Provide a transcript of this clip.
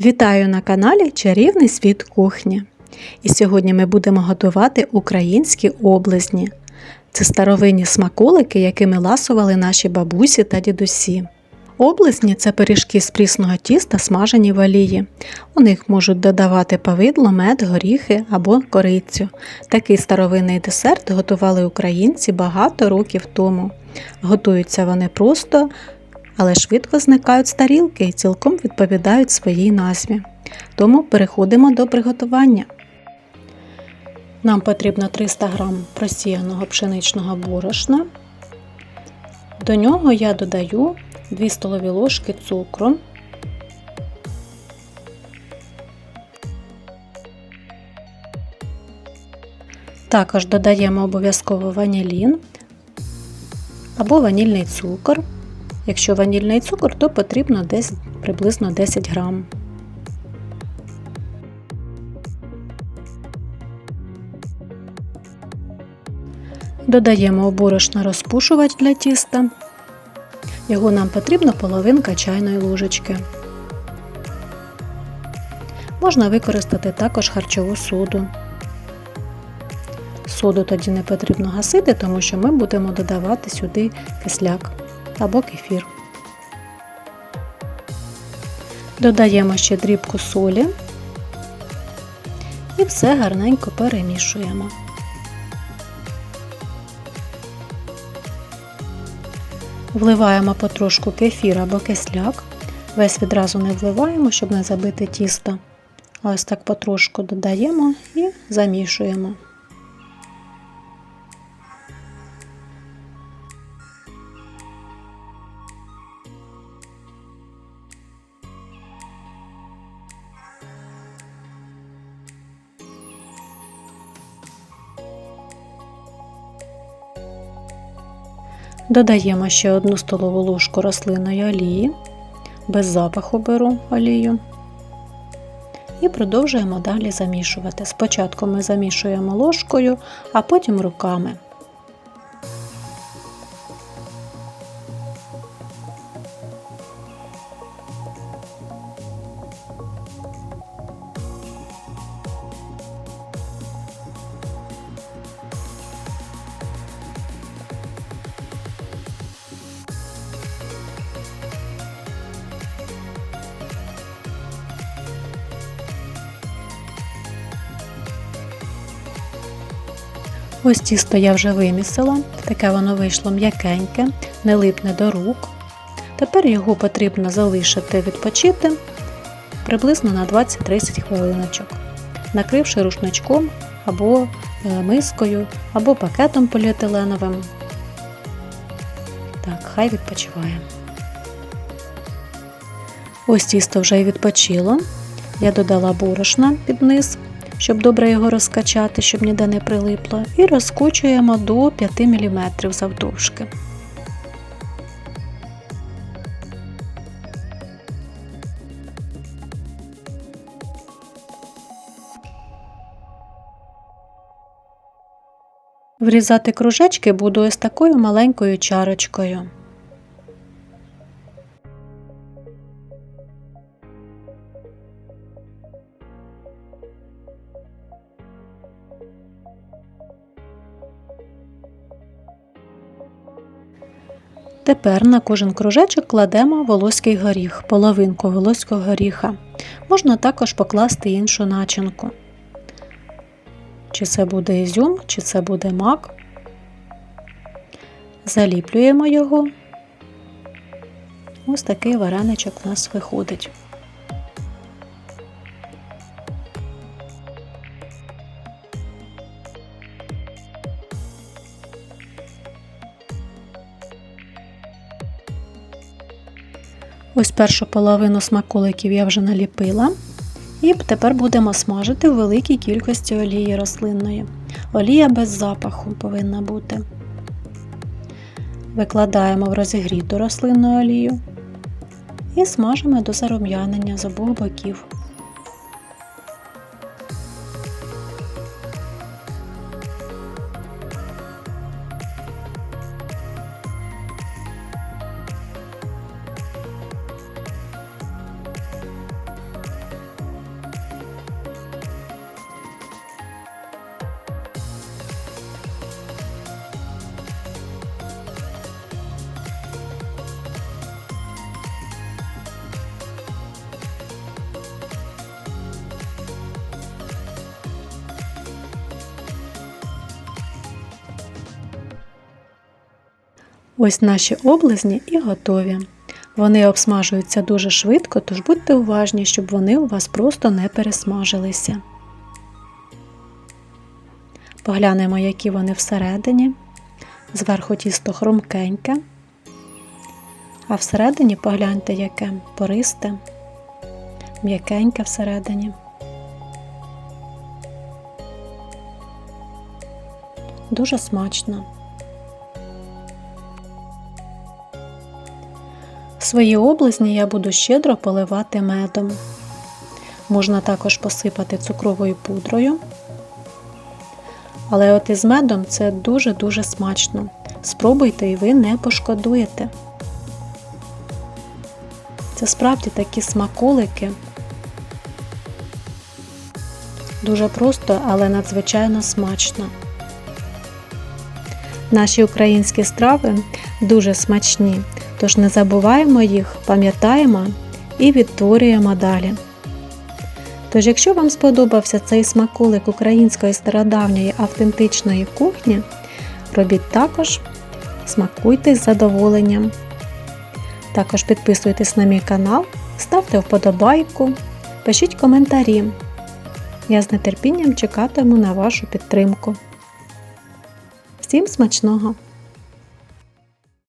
Вітаю на каналі Чарівний світ кухні. І сьогодні ми будемо готувати українські облизні. Це старовинні смаколики, якими ласували наші бабусі та дідусі. Облизні це пиріжки з прісного тіста, смажені в олії. У них можуть додавати повидло, мед, горіхи або корицю. Такий старовинний десерт готували українці багато років тому. Готуються вони просто, але швидко зникають з тарілки і цілком відповідають своїй назві. Тому переходимо до приготування. Нам потрібно 300 г просіяного пшеничного борошна. До нього я додаю 2 столові ложки цукру. Також додаємо обов'язково ванілін або ванільний цукор. Якщо ванільний цукор, то потрібно десь приблизно 10 грам. Додаємо у борошно розпушувач для тіста. Його нам потрібно половинка чайної ложечки. Можна використати також харчову соду. Соду тоді не потрібно гасити, тому що ми будемо додавати сюди кисляк або кефір. Додаємо ще дрібку солі і все гарненько перемішуємо. Вливаємо потрошку кефір або кисляк. Весь відразу не вливаємо, щоб не забити тісто. Ось так потрошку додаємо і замішуємо. Додаємо ще одну столову ложку рослинної олії, без запаху беру олію. І продовжуємо далі замішувати. Спочатку ми замішуємо ложкою, а потім руками. Ось тісто я вже вимісила, таке воно вийшло м'якеньке, не липне до рук. Тепер його потрібно залишити відпочити приблизно на 20-30 хвилиночок, накривши рушничком або е, мискою, або пакетом поліетиленовим. Так, хай відпочиває. Ось тісто вже й відпочило. Я додала борошна під низ щоб добре його розкачати, щоб ніде не прилипло, і розкочуємо до 5 мм завдовжки. Врізати кружечки буду ось такою маленькою чарочкою. Тепер на кожен кружечок кладемо волоський горіх, половинку волоського горіха. Можна також покласти іншу начинку. Чи це буде ізюм, чи це буде мак. Заліплюємо його. Ось такий вареничок у нас виходить. Ось першу половину смаколиків я вже наліпила. І тепер будемо смажити в великій кількості олії рослинної. Олія без запаху повинна бути. Викладаємо в розігріту рослинну олію і смажимо до зарум'янення з обох боків. Ось наші облизні і готові. Вони обсмажуються дуже швидко, тож будьте уважні, щоб вони у вас просто не пересмажилися. Поглянемо, які вони всередині. Зверху тісто хрумкеньке, а всередині погляньте, яке пористе, м'якеньке всередині. Дуже смачно. Свої облизні я буду щедро поливати медом. Можна також посипати цукровою пудрою. Але от із медом це дуже-дуже смачно. Спробуйте і ви не пошкодуєте. Це справді такі смаколики. Дуже просто, але надзвичайно смачно. Наші українські страви дуже смачні, тож не забуваємо їх, пам'ятаємо і відтворюємо далі. Тож, якщо вам сподобався цей смаколик української стародавньої автентичної кухні, робіть також, смакуйте з задоволенням. Також підписуйтесь на мій канал, ставте вподобайку, пишіть коментарі. Я з нетерпінням чекатиму на вашу підтримку. Всім смачного!